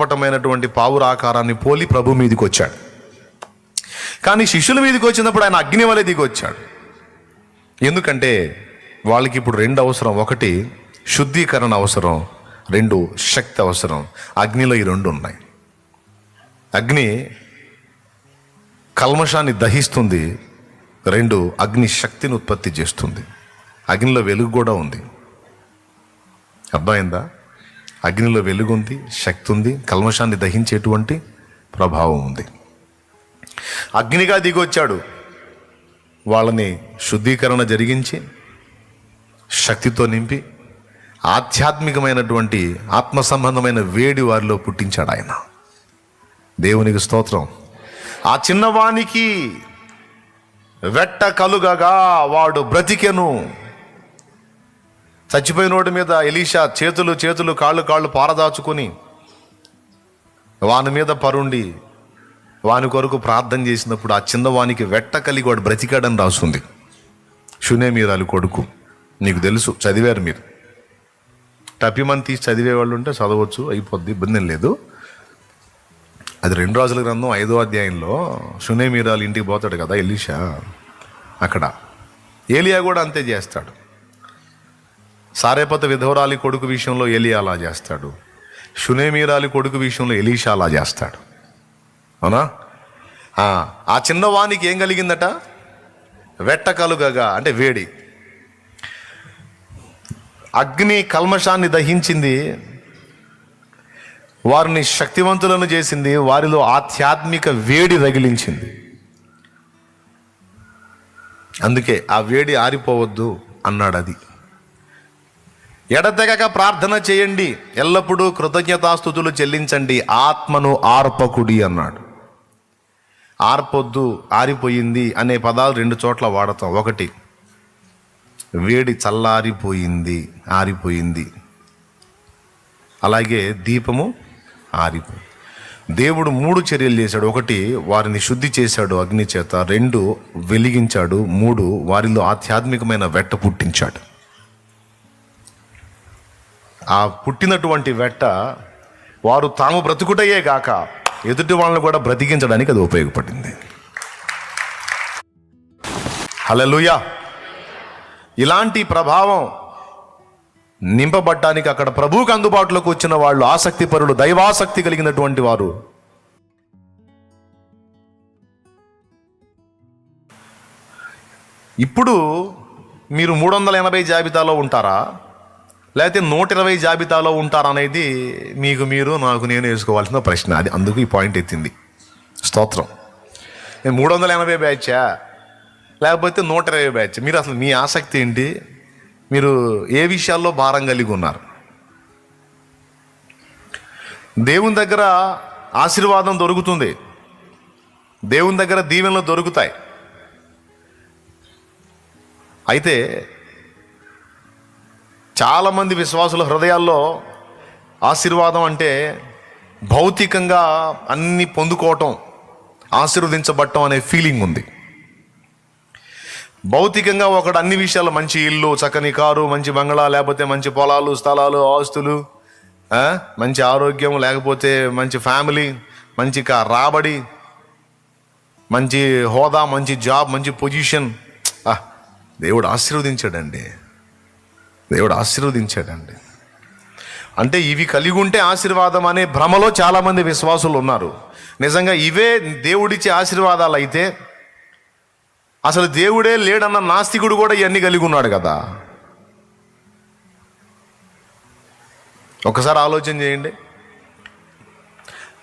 పటమైనటువంటి పావురాకారాన్ని పోలి ప్రభు మీదకి వచ్చాడు కానీ శిష్యుల మీదకి వచ్చినప్పుడు ఆయన అగ్ని వలె దిగి వచ్చాడు ఎందుకంటే వాళ్ళకి ఇప్పుడు రెండు అవసరం. ఒకటి శుద్ధీకరణ అవసరం రెండు శక్తి అవసరం. అగ్నిలో ఈ రెండు ఉన్నాయి. అగ్ని కల్మషాన్ని దహిస్తుంది రెండు అగ్ని శక్తిని ఉత్పత్తి చేస్తుంది. అగ్నిలో వెలుగు కూడా ఉంది. అర్థమైందా? అగ్నిలో వెలుగుంది శక్తి ఉంది కల్మషాన్ని దహించేటువంటి ప్రభావం ఉంది. అగ్నిగా దిగొచ్చాడు. వాళ్ళని శుద్ధీకరణ జరిగించి శక్తితో నింపి ఆధ్యాత్మికమైనటువంటి ఆత్మ సంబంధమైన వేడి వారిలో పుట్టించాడు ఆయన. దేవునికి స్తోత్రం. ఆ చిన్నవానికి వెట్ట కలుగగా వాడు బ్రతికెను. చచ్చిపోయినోడి మీద ఎలీషా చేతులు చేతులు కాళ్ళు కాళ్ళు పారదాచుకొని వాని మీద పరుండి వాని కొరకు ప్రార్థన చేసినప్పుడు ఆ చిన్నవానికి వెట్ట కలిగి వాడు బ్రతికాడని రాసుంది. షునేమీరాలు కొడుకు నీకు తెలుసు చదివారు మీరు. టపిమని తీసి చదివే వాళ్ళు ఉంటే చదవచ్చు అయిపోద్ది ఇబ్బంది లేదు. అది రెండు రోజుల గ్రంథం ఐదో అధ్యాయంలో షునేమీరాలు ఇంటికి పోతాడు కదా ఎలీషా? అక్కడ ఏలియా కూడా అంతే చేస్తాడు. సారేపత విధవరాలి కొడుకు విషయంలో ఎలి అలా చేస్తాడు. షునేమీరాలి కొడుకు విషయంలో ఎలీషా అలా చేస్తాడు. అవునా? ఆ, ఆ చిన్నవానికి ఏం కలిగిందట? వెట్ట కలుగగా అంటే వేడి. అగ్ని కల్మషాన్ని దహించింది. వారిని శక్తివంతులను చేసింది. వారిలో ఆధ్యాత్మిక వేడి రగిలించింది. అందుకే ఆ వేడి ఆరిపోవద్దు అన్నాడు అది ఎడతెగక ప్రార్థన చేయండి. ఎల్లప్పుడూ కృతజ్ఞతాస్థుతులు చెల్లించండి. ఆత్మను ఆర్పకుడి అన్నాడు. ఆర్పొద్దు ఆరిపోయింది అనే పదాలు రెండు చోట్ల వాడతాం. ఒకటి వేడి చల్లారిపోయింది ఆరిపోయింది. అలాగే దీపము ఆరిపోయింది దేవుడు మూడు చర్యలు చేశాడు. ఒకటి వారిని శుద్ధి చేశాడు అగ్ని చేత. రెండు వెలిగించాడు. మూడు వారిలో ఆధ్యాత్మికమైన వెట్ట పుట్టించాడు. ఆ పుట్టినటువంటి వెట్ట వారు తాము బ్రతుకుటయే గాక ఎదుటి వాళ్ళని కూడా బ్రతికించడానికి అది ఉపయోగపడింది. హలలుయా ఇలాంటి ప్రభావం నింపబడ్డానికి అక్కడ ప్రభువుకు అందుబాటులోకి వచ్చిన వాళ్ళు ఆసక్తి పరులు దైవాసక్తి కలిగినటువంటి వారు. ఇప్పుడు మీరు మూడు వందల ఎనభై జాబితాలో ఉంటారా? లేకపోతే నూట ఇరవై జాబితాలో ఉంటారా అనేది మీకు మీరు నాకు నేను వేసుకోవాల్సిన ప్రశ్న. అది అందుకు ఈ పాయింట్ ఎత్తింది. స్తోత్రం. నేను మూడు వందల ఎనభై బ్యాచా? లేకపోతే నూట ఇరవై బ్యాచ్? మీరు అసలు మీ ఆసక్తి ఏంటి? మీరు ఏ విషయాల్లో భారం కలిగి ఉన్నారు? దేవుని దగ్గర ఆశీర్వాదం దొరుకుతుంది. దేవుని దగ్గర దీవెనలు దొరుకుతాయి. అయితే చాలామంది విశ్వాసుల హృదయాల్లో ఆశీర్వాదం అంటే భౌతికంగా అన్ని పొందుకోవటం ఆశీర్వదించబట్టం అనే ఫీలింగ్ ఉంది. భౌతికంగా ఒకడు అన్ని విషయాలు మంచి ఇల్లు చక్కని కారు మంచి బంగ్లా లేకపోతే మంచి పొలాలు స్థలాలు ఆస్తులు మంచి ఆరోగ్యం లేకపోతే మంచి ఫ్యామిలీ మంచి కా- రాబడి మంచి హోదా మంచి జాబ్ మంచి పొజిషన్. దేవుడు ఆశీర్వదించాడండి. దేవుడు ఆశీర్వదించాడండి. అంటే ఇవి కలిగి ఉంటే ఆశీర్వాదం అనే భ్రమలో చాలామంది విశ్వాసులు ఉన్నారు. నిజంగా ఇవే దేవుడిచ్చే ఆశీర్వాదాలు అయితే అసలు దేవుడే లేడన్న నాస్తికుడు కూడా ఇవన్నీ కలిగి ఉన్నాడు కదా. ఒకసారి ఆలోచన చేయండి.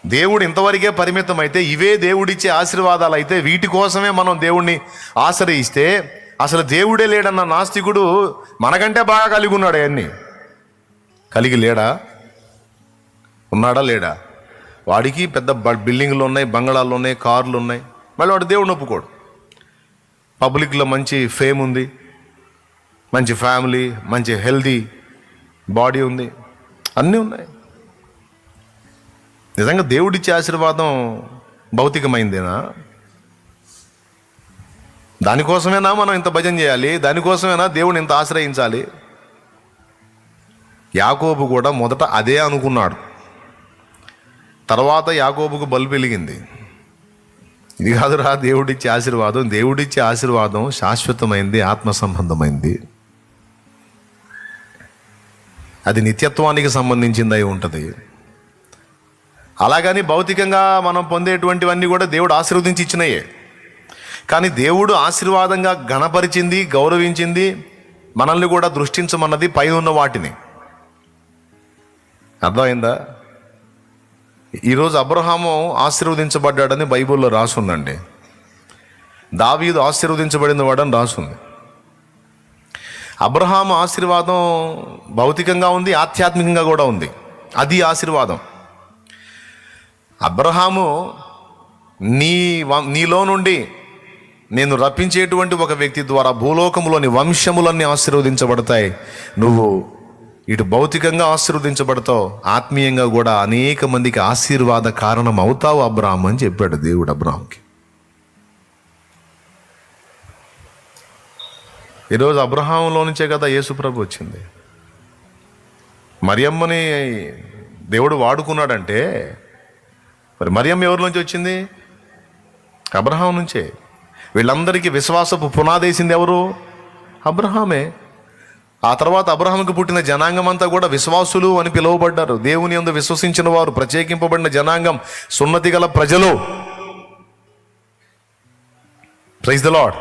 దేవుడు ఇంతవరకే పరిమితం అయితే ఇవే దేవుడిచ్చే ఆశీర్వాదాలు అయితే వీటి కోసమే మనం దేవుణ్ణి ఆశ్రయిస్తే అసలు దేవుడే లేడన్న నాస్తికుడు మనకంటే బాగా కలిగి ఉన్నాడు అవన్నీ కలిగి లేడా? ఉన్నాడా లేడా? వాడికి పెద్ద బ- బిల్డింగ్లు ఉన్నాయి బంగళాలు ఉన్నాయి కార్లు ఉన్నాయి. మళ్ళీ వాడు దేవుడిని ఒప్పుకోడు పబ్లిక్లో మంచి ఫేమ్ ఉంది మంచి ఫ్యామిలీ మంచి హెల్దీ బాడీ ఉంది. అన్నీ ఉన్నాయి. నిజంగా దేవుడిచ్చే ఆశీర్వాదం భౌతికమైందేనా? దానికోసమేనా మనం ఇంత భజన చేయాలి? దానికోసమేనా దేవుని ఇంత ఆశ్రయించాలి? యాకోబు కూడా మొదట అదే అనుకున్నాడు. తర్వాత యాకోబుకు బల్బు వెలిగింది ఇది కాదురా దేవుడిచ్చే ఆశీర్వాదం దేవుడిచ్చే ఆశీర్వాదం శాశ్వతమైంది ఆత్మ సంబంధమైంది అది నిత్యత్వానికి సంబంధించింది అయి ఉంటుంది. అలాగని భౌతికంగా మనం పొందేటువంటివన్నీ కూడా దేవుడు ఆశీర్వదించి ఇచ్చినాయే. కానీ దేవుడు ఆశీర్వాదంగా గణపరిచింది గౌరవించింది మనల్ని కూడా దృష్టించమన్నది పై ఉన్న వాటిని. అర్థమైందా? ఈరోజు అబ్రహాము ఆశీర్వదించబడ్డాడని బైబిల్లో రాసుందండి. దావీదు ఆశీర్వదించబడిన వాడని రాసుంది. అబ్రహాము ఆశీర్వాదం భౌతికంగా ఉంది ఆధ్యాత్మికంగా కూడా ఉంది. అది ఆశీర్వాదం. అబ్రహాము నీ వ- నీలో నుండి నేను రప్పించేటువంటి ఒక వ్యక్తి ద్వారా భూలోకములోని వంశములన్నీ ఆశీర్వదించబడతాయి. నువ్వు ఇటు భౌతికంగా ఆశీర్వదించబడతావు. ఆత్మీయంగా కూడా అనేక మందికి ఆశీర్వాద కారణం అవుతావు అబ్రాహం అని చెప్పాడు దేవుడు అబ్రాహంకి. ఈరోజు అబ్రహాంలో నుంచే కదా యేసుప్రభు వచ్చింది. మరియమ్మని దేవుడు వాడుకున్నాడంటే మరి మరియమ్మ ఎవరి నుంచి వచ్చింది? అబ్రహాం నుంచే. వీళ్ళందరికీ విశ్వాసపు పునాదేసింది ఎవరు? అబ్రహామే. ఆ తర్వాత అబ్రహంకు పుట్టిన జనాంగం అంతా కూడా విశ్వాసులు అని పిలువబడ్డారు. దేవుని అందు విశ్వసించిన వారు ప్రత్యేకింపబడిన జనాంగం సున్నతి గల ప్రజలు. ప్రైజ్ ద లాడ్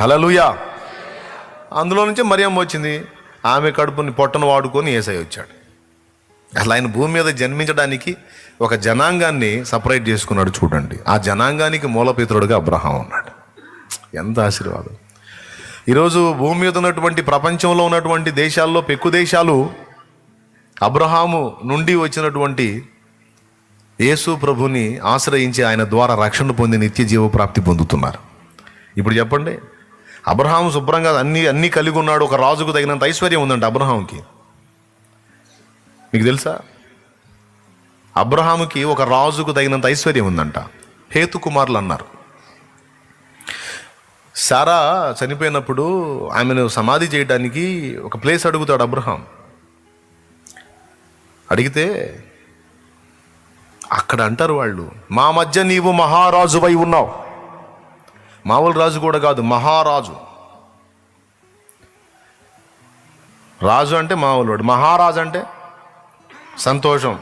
హలలుయా అందులో నుంచి మరియమ్మ వచ్చింది. ఆమె కడుపుని పొట్టను వాడుకొని ఏసై వచ్చాడు. అసలు ఆయన భూమి మీద జన్మించడానికి ఒక జనాంగాన్ని సపరేట్ చేసుకున్నాడు చూడండి. ఆ జనాంగానికి మూలపితరుడుగా అబ్రహాం ఉన్నాడు. ఎంత ఆశీర్వాదం. ఈరోజు భూమి మీద ఉన్నటువంటి ప్రపంచంలో ఉన్నటువంటి దేశాల్లో పెక్కు దేశాలు అబ్రహాము నుండి వచ్చినటువంటి యేసు ప్రభుని ఆశ్రయించి ఆయన ద్వారా రక్షణ పొంది నిత్య జీవ ప్రాప్తి పొందుతున్నారు. ఇప్పుడు చెప్పండి. అబ్రహాం శుభ్రంగా అన్ని అన్ని కలిగి ఉన్నాడు. ఒక రాజుకు తగినంత ఐశ్వర్యం ఉందంట అబ్రహాంకి మీకు తెలుసా? అబ్రహాముకి ఒక రాజుకు తగినంత ఐశ్వర్యం ఉందంట. హేతుకుమారులు అన్నారు. సారా చనిపోయినప్పుడు ఆమెను సమాధి చేయడానికి ఒక ప్లేస్ అడుగుతాడు అబ్రహాం. అడిగితే అక్కడ అంటారు వాళ్ళు మా మధ్య నీవు మహారాజువై ఉన్నావు. మామూలు రాజు కూడా కాదు మహారాజు. రాజు అంటే మామూలు వాడు. మహారాజు అంటే సంతోషం.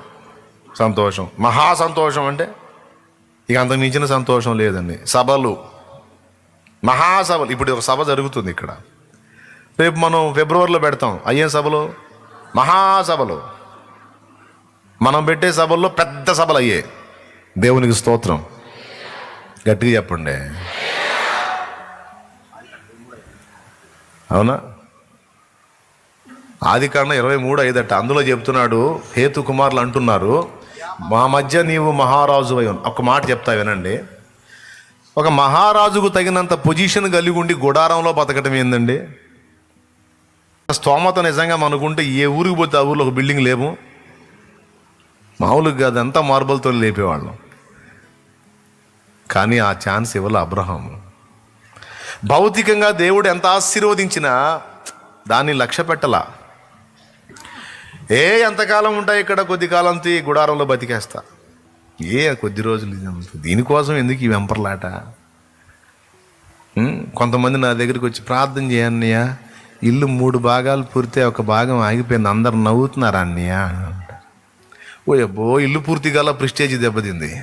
సంతోషం. మహా సంతోషం అంటే ఇక అంతకు మించిన సంతోషం లేదండి. సభలు. మహాసభలు ఇప్పుడు ఒక సభ జరుగుతుంది ఇక్కడ. రేపు మనం ఫిబ్రవరిలో పెడతాం. అయ్యే సభలు? మహాసభలు మనం పెట్టే సభల్లో పెద్ద సభలు అయ్యే. దేవునికి స్తోత్రం. గట్టిగా చెప్పండి. అవునా? ఆది కాండం ఇరవై మూడు ఐదట. అందులో చెప్తున్నాడు హేతు కుమార్లు అంటున్నారు మా మధ్య నీవు మహారాజు అయి ఒక మాట చెప్తా వినండి. ఒక మహారాజుకు తగినంత పొజిషన్ కలిగి ఉండి గుడారంలో బతకటం ఏందండి? స్తోమత నిజంగా మనకుంటే ఏ ఊరికి పోతే ఆ ఊర్లో ఒక బిల్డింగ్ లేము. మామూలుగా అదంతా మార్బల్తో లేపేవాళ్ళం. కానీ ఆ ఛాన్స్ ఇవ్వాలి అబ్రహాం భౌతికంగా దేవుడు ఎంత ఆశీర్వదించినా దాన్ని లక్ష్య పెట్టలా ఏ ఎంతకాలం ఉంటాయి ఇక్కడ? కొద్ది కాలం తీ గుడారంలో బతికేస్తా. ఏ కొద్ది రోజులు ఇది దీనికోసం ఎందుకు ఈ వెంపర్లాట? కొంతమంది నా దగ్గరికి వచ్చి ప్రార్థన చేయన్నయ్యా ఇల్లు మూడు భాగాలు పూర్తి ఒక భాగం ఆగిపోయింది అందరు నవ్వుతున్నారు అన్నయ్య. ఓ అబ్బో ఇల్లు పూర్తి గల ప్రిస్టేజ్ దెబ్బతింది.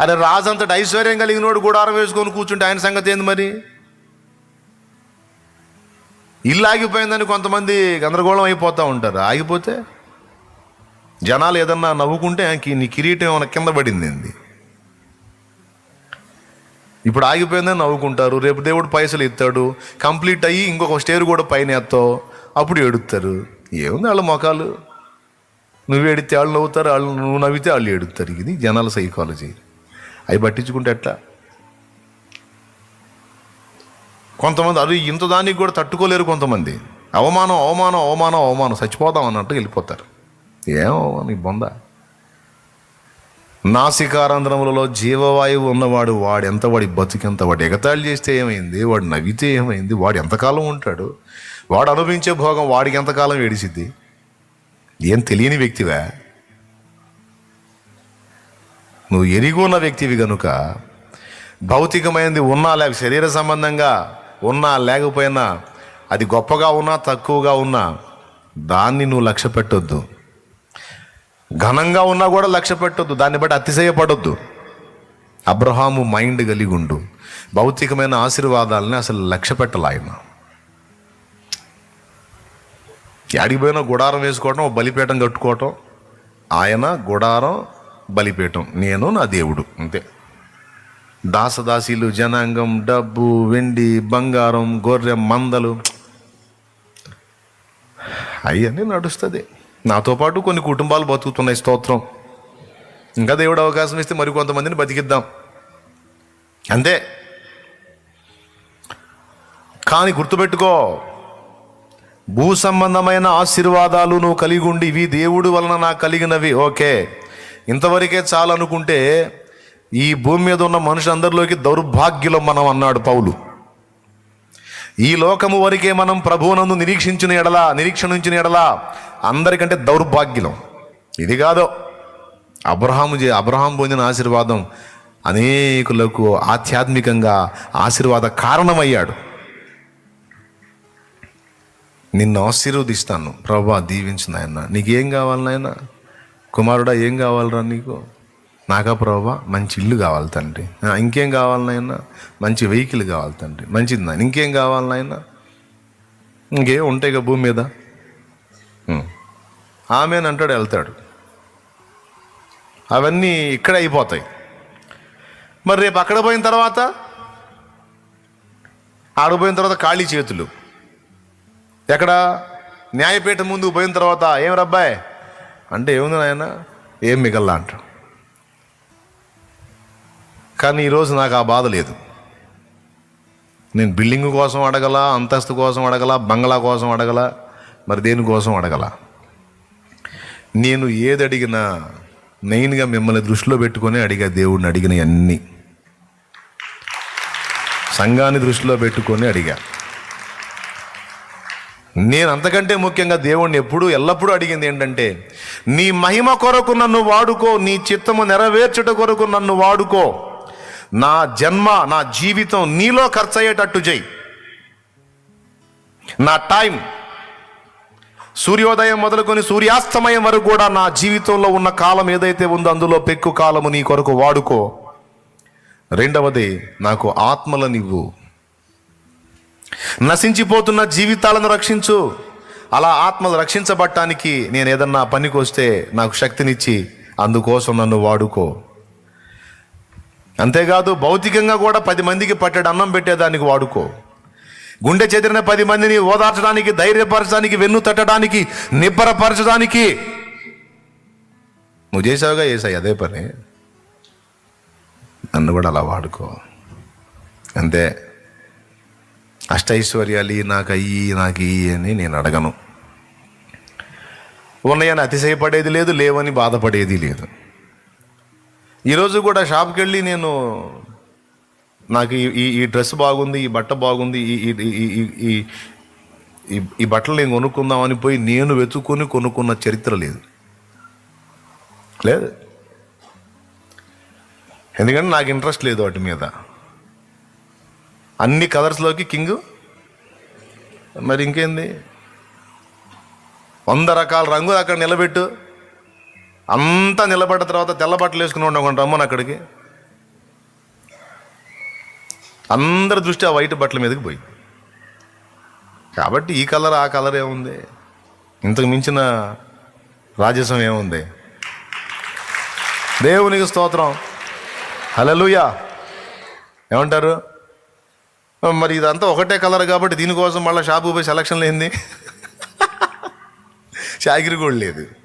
అరే రాజంతటి ఐశ్వర్యం కలిగినోడు గుడారం వేసుకొని కూర్చుంటే ఆయన సంగతి ఏంది మరి? ఇల్లు ఆగిపోయిందని కొంతమంది గందరగోళం అయిపోతూ ఉంటారు. ఆగిపోతే జనాలు ఏదన్నా నవ్వుకుంటే నీ కిరీటం ఏమైనా కింద పడింది ఏంది? ఇప్పుడు ఆగిపోయిందని నవ్వుకుంటారు రేపు దేవుడు పైసలు ఇస్తాడు కంప్లీట్ అయ్యి ఇంకొక స్టేర్ కూడా పైన ఎత్తావు అప్పుడు ఏడుస్తారు. ఏముంది వాళ్ళ మొఖాలు నువ్వు ఏడితే వాళ్ళు నవ్వుతారు వాళ్ళు నువ్వు నవ్వితే వాళ్ళు ఏడుస్తారు ఇది జనాల సైకాలజీ అవి పట్టించుకుంటే ఎట్లా? కొంతమంది అది ఇంత దానికి కూడా తట్టుకోలేరు కొంతమంది. అవమానం అవమానం అవమానం అవమానం. చచ్చిపోదాం అన్నట్టు వెళ్ళిపోతారు. ఏమో అవమానం బొంద. నాసికారంధ్రములలో జీవవాయువు ఉన్నవాడు వాడు ఎంత వాడి బతికెంత వాడు ఎగతాళి చేస్తే ఏమైంది? వాడు నవ్వితే ఏమైంది? వాడు ఎంతకాలం ఉంటాడు? వాడు అనుభవించే భోగం వాడికి ఎంతకాలం ఏడిసిద్ది? ఏం తెలియని వ్యక్తివా? నువ్వు ఎరిగి ఉన్న వ్యక్తివి కనుక భౌతికమైనది ఉన్నా లేక శరీర సంబంధంగా ఉన్నా లేకపోయినా అది గొప్పగా ఉన్నా తక్కువగా ఉన్నా దాన్ని నువ్వు లక్ష్య పెట్టొద్దు ఘనంగా ఉన్నా కూడా లక్ష్య పెట్టొద్దు దాన్ని బట్టి అతిశయపడొద్దు. అబ్రహాము మైండ్ కలిగి ఉండు భౌతికమైన ఆశీర్వాదాలని అసలు లక్ష్య పెట్టలాయన ఆయన గుడారం వేసుకోవటం బలిపీఠం కట్టుకోవటం ఆయన గుడారం బలిపీఠం నేను నా దేవుడు అంతే. దాసదాసీలు జనాంగం డబ్బు వెండి బంగారం గొర్రె మందలు. అవన్నీ నడుస్తుంది. నాతో పాటు కొన్ని కుటుంబాలు బతుకుతున్నాయి స్తోత్రం. ఇంకా దేవుడు అవకాశం ఇస్తే మరి కొంతమందిని బతికిద్దాం. అంతే. కానీ గుర్తుపెట్టుకో భూ సంబంధమైన ఆశీర్వాదాలు నువ్వు కలిగి ఉండి ఇవి దేవుడు వలన నాకు కలిగినవి. ఓకే. ఇంతవరకే చాలనుకుంటే ఈ భూమి మీద ఉన్న మనుషులందరిలోకి దౌర్భాగ్యులం మనం అన్నాడు పౌలు. ఈ లోకము వరకే మనం ప్రభువునందు నిరీక్షించిన ఎడలా నిరీక్షణించిన ఎడల ఎడలా అందరికంటే దౌర్భాగ్యులం. ఇది కాదు. అబ్రహాము అబ్రహాం పొందిన ఆశీర్వాదం అనేకులకు ఆధ్యాత్మికంగా ఆశీర్వాద కారణమయ్యాడు. నిన్ను ఆశీర్వదిస్తాను. ప్రభా దీవించిన ఆయన నీకేం కావాలి నాయన? కుమారుడా ఏం కావాలరా నీకు? నాకా ప్రభా మంచి ఇల్లు కావాలి తండ్రి. ఇంకేం కావాలనైనా మంచి వెహికల్ కావాలి తండ్రి. మంచిది నాయన. ఇంకేం కావాలనైనా నాయన? ఇంకేం ఉంటాయి కదా భూమి మీద. ఆమె అని అంటాడు వెళ్తాడు. అవన్నీ ఇక్కడే అయిపోతాయి. మరి రేపు అక్కడ పోయిన తర్వాత? ఆడపోయిన తర్వాత ఖాళీ చేతులు. ఎక్కడ? న్యాయపీఠం ముందుకు పోయిన తర్వాత. ఏం రబ్బాయ్ అంటే ఏముంది నాయన? ఏం మిగల్లా అంటాడు. కానీ ఈరోజు నాకు ఆ బాధ లేదు. నేను బిల్డింగ్ కోసం అడగల అంతస్తు కోసం అడగల బంగ్లా కోసం అడగల మరి దేనికోసం అడగల? నేను ఏది అడిగినా మెయిన్గా మిమ్మల్ని దృష్టిలో పెట్టుకొని అడిగా దేవుడిని అడిగిన అన్నీ. సంఘాన్ని దృష్టిలో పెట్టుకొని అడిగా. నేను అంతకంటే ముఖ్యంగా దేవుణ్ణి ఎప్పుడు ఎల్లప్పుడూ అడిగింది ఏంటంటే నీ మహిమ కొరకు నన్ను వాడుకో నీ చిత్తము నెరవేర్చుట కొరకు నన్ను వాడుకో. నా జన్మ నా జీవితం నీలో ఖర్చు అయ్యేటట్టు చేయి. నా టైం సూర్యోదయం మొదలుకొని సూర్యాస్తమయం వరకు కూడా నా జీవితంలో ఉన్న కాలం ఏదైతే ఉందో అందులో పెక్కు కాలము నీ కొరకు వాడుకో. రెండవది నాకు ఆత్మలనివ్వు నశించిపోతున్న జీవితాలను రక్షించు. అలా ఆత్మలు రక్షించబట్టానికి నేను ఏదన్నా పనికి వస్తే నాకు శక్తినిచ్చి అందుకోసం నన్ను వాడుకో. అంతేకాదు భౌతికంగా కూడా పది మందికి పట్టెడు అన్నం పెట్టేదానికి వాడుకో. గుండె చెదిరిన పది మందిని ఓదార్చడానికి ధైర్యపరచడానికి వెన్ను తట్టడానికి నిబ్బరపరచడానికి. నువ్వు చేసావుగా చేసాయి అదే పని. నన్ను కూడా అలా వాడుకో. అంతే. అష్టైశ్వర్యాలు నాకు అయ్యి నాకు ఇయ్యి అని నేను అడగను. ఉన్నాయని అతిశయపడేది లేదు లేవని బాధపడేది లేదు. ఈరోజు కూడా షాప్కి వెళ్ళి నేను నాకు ఈ- ఈ ఈ డ్రెస్ బాగుంది ఈ బట్ట బాగుంది ఈ ఈ ఈ- ఈ- ఈ- ఈ ఈ బట్టలు నేను కొనుక్కుందామని పోయి నేను వెతుక్కొని కొనుక్కున్న చరిత్ర లేదు. లేదు. ఎందుకంటే నాకు ఇంట్రెస్ట్ లేదు వాటి మీద. అన్ని కలర్స్లోకి కింగ్ మరి ఇంకేంది? వంద రకాల రంగులు అక్కడ నిలబెట్టు. అంతా నిలబడ్డ తర్వాత తెల్ల బట్టలు వేసుకుని ఉండకుండా రమ్మని అక్కడికి. అందరి దృష్టి ఆ వైట్ బట్టల మీదకి పోయి కాబట్టి ఈ కలర్ ఆ కలర్ ఏముంది? ఇంతకు మించిన రాజసం ఏముంది? దేవునికి స్తోత్రం. హలలుయా ఏమంటారు? మరి ఇదంతా ఒకటే కలర్ కాబట్టి దీనికోసం మళ్ళీ షాపు పోయి సెలక్షన్ లేనిది. చాకిరి కూడా లేదు.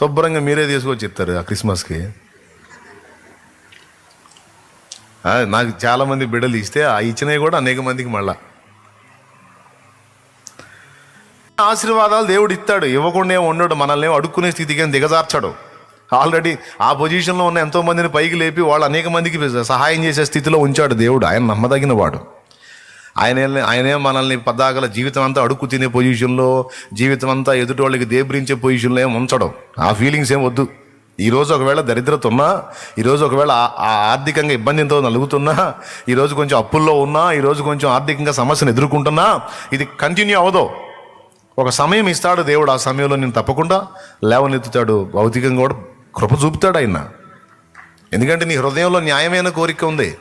శుభ్రంగా మీరే తీసుకొచ్చి ఇస్తారు ఆ క్రిస్మస్కి. నాకు చాలామంది బిడ్డలు ఇస్తే ఆ ఇచ్చినవి కూడా అనేక మందికి మళ్ళా. ఆశీర్వాదాలు దేవుడు ఇస్తాడు. ఇవ్వకుండా ఉండడు మనల్ని అడుక్కునే స్థితికి దిగజార్చాడు. ఆల్రెడీ ఆ పొజిషన్లో ఉన్న ఎంతో మందిని పైకి లేపి వాళ్ళు అనేక మందికి సహాయం చేసే స్థితిలో ఉంచాడు దేవుడు. ఆయన నమ్మదగిన వాడు ఆయన ఆయనే మనల్ని పద్దాకల జీవితం అంతా అడుక్కు తినే పొజిషన్లో జీవితం అంతా ఎదుటి వాళ్ళకి దేబ్రించే పొజిషన్లో ఏం ఉంచడం? ఆ ఫీలింగ్స్ ఏం వద్దు. ఈరోజు ఒకవేళ దరిద్రత ఉన్నా ఈరోజు ఒకవేళ ఆ- ఆర్థికంగా ఇబ్బందితో నలుగుతున్నా ఈరోజు కొంచెం అప్పుల్లో ఉన్నా ఈరోజు కొంచెం ఆర్థికంగా సమస్యను ఎదుర్కొంటున్నా ఇది కంటిన్యూ అవ్వదు ఒక సమయం ఇస్తాడు దేవుడు ఆ సమయంలో నేను తప్పకుండా లేవనెత్తుతాడు. భౌతికంగా కూడా కృప చూపుతాడు ఆయన. ఎందుకంటే నీ హృదయంలో న్యాయమైన కోరిక ఉంది.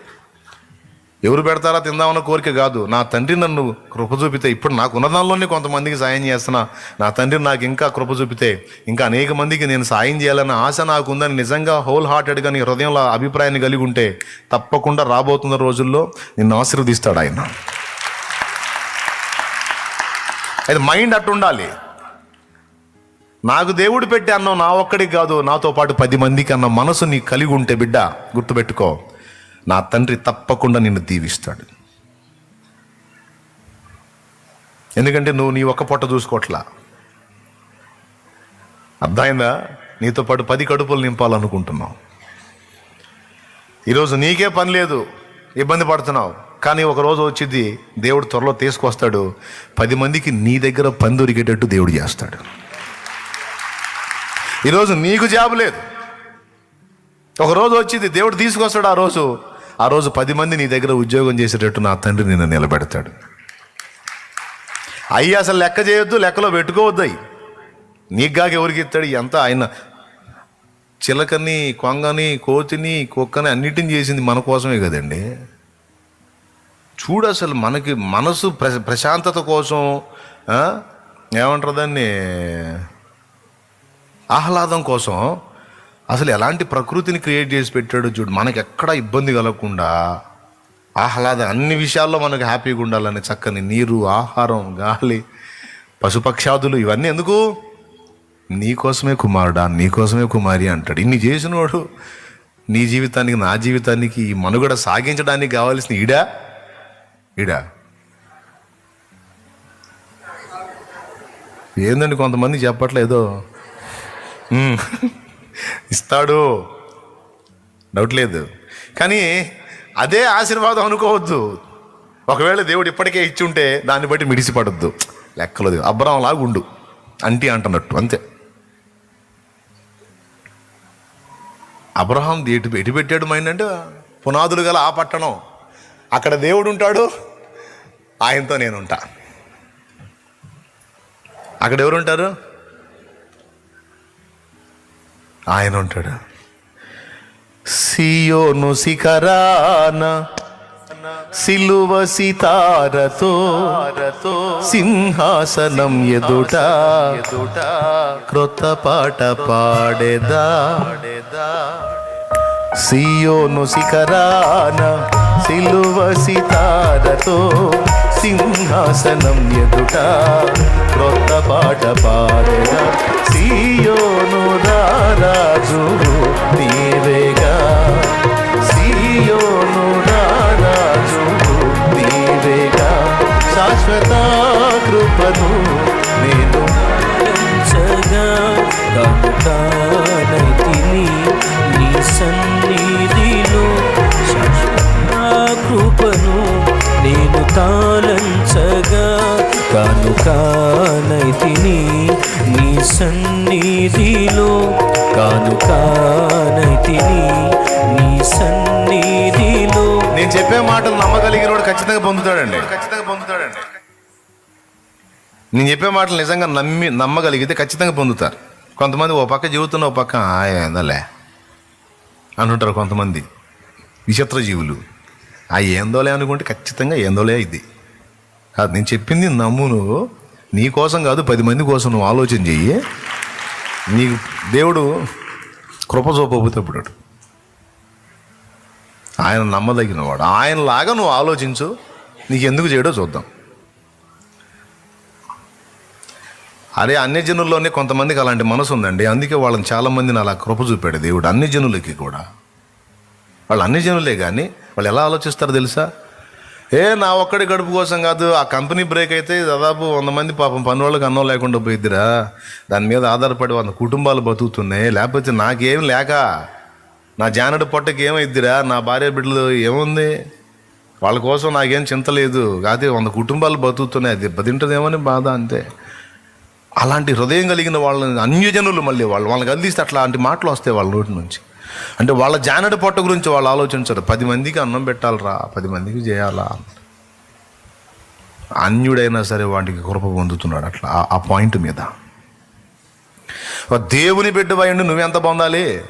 ఎవరు పెడతారా తిందామన్న కోరిక కాదు. నా తండ్రి నన్ను కృప చూపితే ఇప్పుడు నాకు ఉన్నదానిలోనే కొంతమందికి సాయం చేస్తున్నా. నా తండ్రి నాకు ఇంకా కృప చూపితే ఇంకా అనేక మందికి నేను సాయం చేయాలన్న ఆశ నాకు ఉందని నిజంగా హోల్ హార్టెడ్గా నీ హృదయంలో అభిప్రాయాన్ని కలిగి ఉంటే తప్పకుండా రాబోతున్న రోజుల్లో నిన్ను ఆశీర్వదిస్తాడు ఆయన. అది మైండ్ అట్టు ఉండాలి. నాకు దేవుడు పెట్టి అన్నం నా ఒక్కడికి కాదు నాతో పాటు పది మందికి అన్న మనసు నీ కలిగి ఉంటే బిడ్డ గుర్తుపెట్టుకో. నా తండ్రి తప్పకుండా నిన్ను దీవిస్తాడు. ఎందుకంటే నువ్వు నీ ఒక్క పొట్ట చూసుకోవట్లా అర్థమైందా? నీతో పాటు పది కడుపులు నింపాలనుకుంటున్నావు. ఈరోజు నీకే పని లేదు ఇబ్బంది పడుతున్నావు. కానీ ఒక రోజు వచ్చింది దేవుడు త్వరలో తీసుకొస్తాడు. పది మందికి నీ దగ్గర పని దొరికేటట్టు దేవుడు చేస్తాడు. ఈరోజు నీకు జాబ్ లేదు. ఒక రోజు వచ్చింది దేవుడు తీసుకొస్తాడు ఆ రోజు. ఆ రోజు పది మంది నీ దగ్గర ఉద్యోగం చేసేటట్టు నా తండ్రి నిన్ను నిలబెడతాడు. అయ్యి అసలు లెక్క చేయొద్దు లెక్కలో పెట్టుకోవద్దు అయ్యి. నీకుగాక ఎవరికి ఇస్తాడు? ఎంత ఆయన చిలకని కొంగని కోతిని కుక్కని అన్నిటిని చేసింది మన కోసమే కదండి. చూడు అసలు మనకి మనసు ప్ర ప్రశాంతత కోసం ఏమంటారు దాన్ని? ఆహ్లాదం కోసం అసలు ఎలాంటి ప్రకృతిని క్రియేట్ చేసి పెట్టాడో చూడు మనకి ఎక్కడ ఇబ్బంది కలగకుండా ఆహ్లాద అన్ని విషయాల్లో మనకు హ్యాపీగా ఉండాలని చక్కని నీరు ఆహారం గాలి పశుపక్షాదులు ఇవన్నీ ఎందుకు? నీకోసమే కుమారుడా నీకోసమే కుమారి అంటాడు. ఇన్ని చేసినవాడు నీ జీవితానికి నా జీవితానికి ఈ మనుగడ సాగించడానికి కావాల్సిన ఈడా? ఈడా? ఏందండి కొంతమంది చెప్పట్లేదో? ఇస్తాడు. డౌట్ లేదు. కానీ అదే ఆశీర్వాదం అనుకోవద్దు. ఒకవేళ దేవుడు ఇప్పటికే ఇచ్చి ఉంటే దాన్ని బట్టి మిడిసిపడద్దు. లెక్కలేదు అబ్రహం లాగుండు అంటీ అంటున్నట్టు. అంతే. అబ్రహాం ఎటు ఎటు పెట్టాడు మైండ్ అంటే పునాదులు గల ఆ పట్టణం. అక్కడ దేవుడు ఉంటాడు. ఆయనతో నేను ఉంటా. అక్కడ ఎవరు ఆయన ఉంటాడు. సియోను శిఖరాన సిలువ సితారతో సింహాసనం ఎదుట ఎదుట క్రొత్త పాట పాడేదా? సియోను శిఖరాన సిలువ సితారతో సింహాసనం ఎదుట క్రొత్త పాట పాడిన సీయోను రాజు నీవేగా. సీయోను రాజు నీవేగా. శాశ్వత కృపను సన్నిధిలో కానుకానైతిని నీ సన్నిధిలో. నేను చెప్పే మాటలు నమ్మగలిగిన వాడు ఖచ్చితంగా పొందుతాడండి. ఖచ్చితంగా పొందుతాడండి. నేను చెప్పే మాటలు నిజంగా నమ్మి నమ్మగలిగితే ఖచ్చితంగా పొందుతారు. కొంతమంది ఓ పక్క జీవితం ఓ పక్క "ఆ, ఏందోలే? అంటుంటారు కొంతమంది విచిత్ర జీవులు. ఆ ఏందోలే? అనుకుంటే ఖచ్చితంగా ఏందోలే ఇది. కాదు నేను చెప్పింది నమ్ము నువ్వు నీ కోసం కాదు పది మంది కోసం నువ్వు ఆలోచన చెయ్యి. నీకు దేవుడు కృప చూపబోతేప్పుడు ఆయన నమ్మదగినవాడు. ఆయనలాగా నువ్వు ఆలోచించు నీకు ఎందుకు చేయడో చూద్దాం. అరే అన్ని జనుల్లోనే కొంతమందికి అలాంటి మనసు ఉందండి. అందుకే వాళ్ళని చాలామందిని అలా కృప చూపాడు దేవుడు. అన్ని జనులకి కూడా. వాళ్ళు అన్ని జనులే కానీ వాళ్ళు ఎలా ఆలోచిస్తారో తెలుసా? ఏ నా ఒక్కడి గడుపు కోసం కాదు ఆ కంపెనీ బ్రేక్ అయితే దాదాపు వంద మంది పాపం వాళ్ళకి అన్నం లేకుండా పోయిద్దిరా. దాని మీద ఆధారపడి వంద కుటుంబాలు బతుకుతున్నాయి. లేకపోతే నాకేం లేక నా జానడు పొట్టకి ఏమైద్దిరా? నా భార్య బిడ్డలు ఏముంది? వాళ్ళ కోసం నాకేం చింత లేదు. కాకపోతే వంద కుటుంబాలు బతుకుతున్నాయి. అది దెబ్బతింటుందేమని బాధ అంతే. అలాంటి హృదయం కలిగిన వాళ్ళని అన్యజనులు మళ్ళీ వాళ్ళు వాళ్ళకి అందిస్తే అట్లాంటి మాటలు వస్తాయి వాళ్ళ నోటి నుంచి. అంటే వాళ్ళ జానడి పొట్ట గురించి వాళ్ళు ఆలోచించరు. పది మందికి అన్నం పెట్టాలరా పది మందికి చేయాలా? అన్యుడైనా సరే వాటికి కృప పొందుతున్నాడు అట్లా ఆ- పాయింట్ మీద. దేవుని బిడ్డ అయ్యండి నువ్వెంత పొందాలి?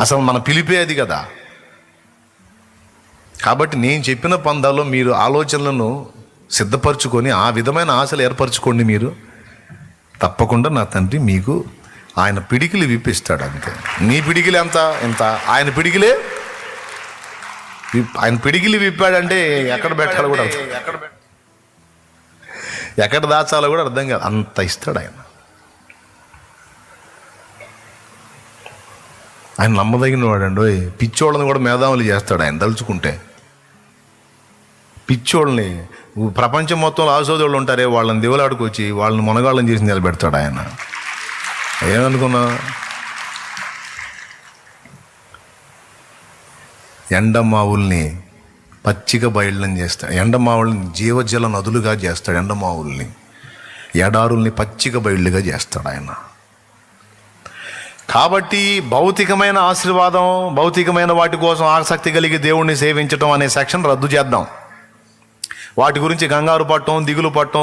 అసలు మన పిలిపే అది కదా. కాబట్టి నేను చెప్పిన పందాల్లో మీరు ఆలోచనలను సిద్ధపరచుకొని ఆ విధమైన ఆశలు ఏర్పరచుకోండి మీరు. తప్పకుండా నా తండ్రి మీకు ఆయన పిడికిలి విప్పిస్తాడు అంతే. నీ పిడికిలి ఎంత ఎంత? ఆయన పిడికిలే? ఆయన పిడికిలి విప్పాడంటే ఎక్కడ పెట్టాలో కూడా అర్థం ఎక్కడ ఎక్కడ దాచాలో కూడా అర్థం కాదు. అంత ఇస్తాడు ఆయన. ఆయన నమ్మదగిన వాడండి ఓయ్. పిచ్చోళ్ళని కూడా మేధావులు చేస్తాడు ఆయన తలుచుకుంటే. పిచ్చోళ్ళని ప్రపంచం మొత్తం ఆసోదోళ్ళు ఉంటారే వాళ్ళని దేవులాడుకు వచ్చి వాళ్ళని మునగాళ్ళని చేసి నిలబెడతాడు ఆయన. ఏమనుకున్నా? ఎండమావుల్ని పచ్చిక బయళ్ళని చేస్తాడు ఎండమావుల్ని జీవజల నదులుగా చేస్తాడు ఎండమావుల్ని. ఎడారుల్ని పచ్చిక బయళ్ళుగా చేస్తాడు ఆయన. కాబట్టి భౌతికమైన ఆశీర్వాదం భౌతికమైన వాటి కోసం ఆసక్తి కలిగి దేవుణ్ణి సేవించటం అనే సెక్షన్ రద్దు చేద్దాం. వాటి గురించి కంగారు పట్టడం దిగులు పట్టడం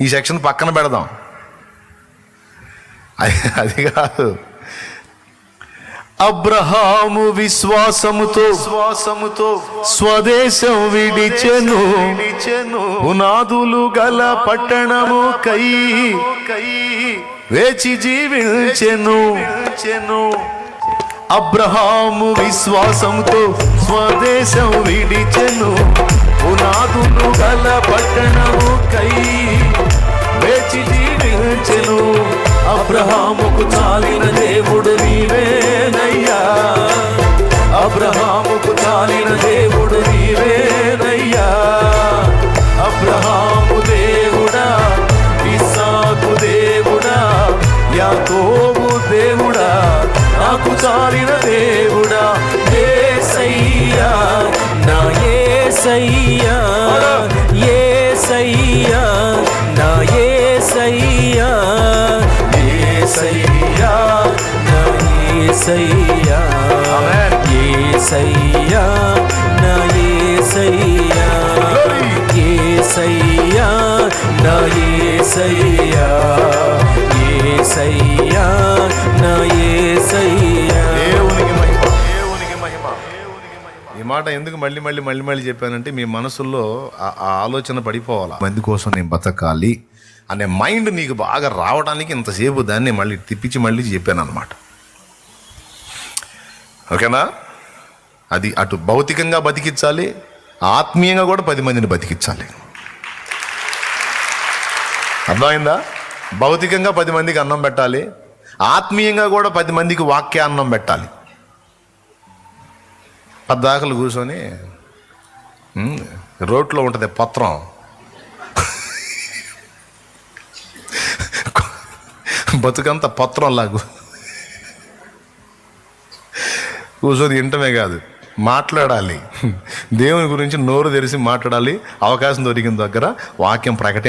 ఈ సెక్షన్ పక్కన పెడదాం. అది కాదు. అబ్రహాము విశ్వాసముతో విశ్వాసముతో స్వదేశం విడిచెను. విడిచెను. పునాదులు గల పట్టణము కై కై వేచి జీవించెను. చెను అబ్రహాము విశ్వాసంతో స్వదేశం విడిచెను. పునాదులు గల పట్టణము కై వేచి జీవించెను. అబ్రహాముకు చాలిన దేవుడు నీవేనయ్యా. అబ్రహాముకు చాలిన దేవుడు నీవేనయ్యా. అబ్రహాము దేవుడా ఇసాకు దేవుడా యాకోబు దేవుడా నాకు చాలిన దేవుడా ఏ సయ్యా నా ఏ సయ్యా నా ఏసయ్యా ఏసయ్యా నా ఏసయ్యా. దేవునికి మహిమ దేవునికి మహిమ. ఈ మాట ఎందుకు మళ్ళీ మళ్ళీ మళ్ళీ మళ్ళీ చెప్పానంటే మీ మనసులో ఆ- ఆ ఆలోచన పడిపోవాలా? మంది కోసం నేను బతకాలి అనే మైండ్ నీకు బాగా రావడానికి ఇంతసేపు దాన్ని మళ్ళీ తిప్పించి మళ్ళీ చెప్పాను అనమాట ఓకేనా? అది అటు భౌతికంగా బతికించాలి ఆత్మీయంగా కూడా పది మందిని బతికించాలి. అర్థమైందా? భౌతికంగా పది మందికి అన్నం పెట్టాలి. ఆత్మీయంగా కూడా పది మందికి వాక్య అన్నం పెట్టాలి. పద్దాకలు కూర్చొని రోడ్లో ఉంటుంది పత్రం. బతుకంత పత్రం లాగు. కూర్చొని వింటమే కాదు మాట్లాడాలి. దేవుని గురించి నోరు తెరిచి మాట్లాడాలి. అవకాశం దొరికిన దగ్గర వాక్యం ప్రకటన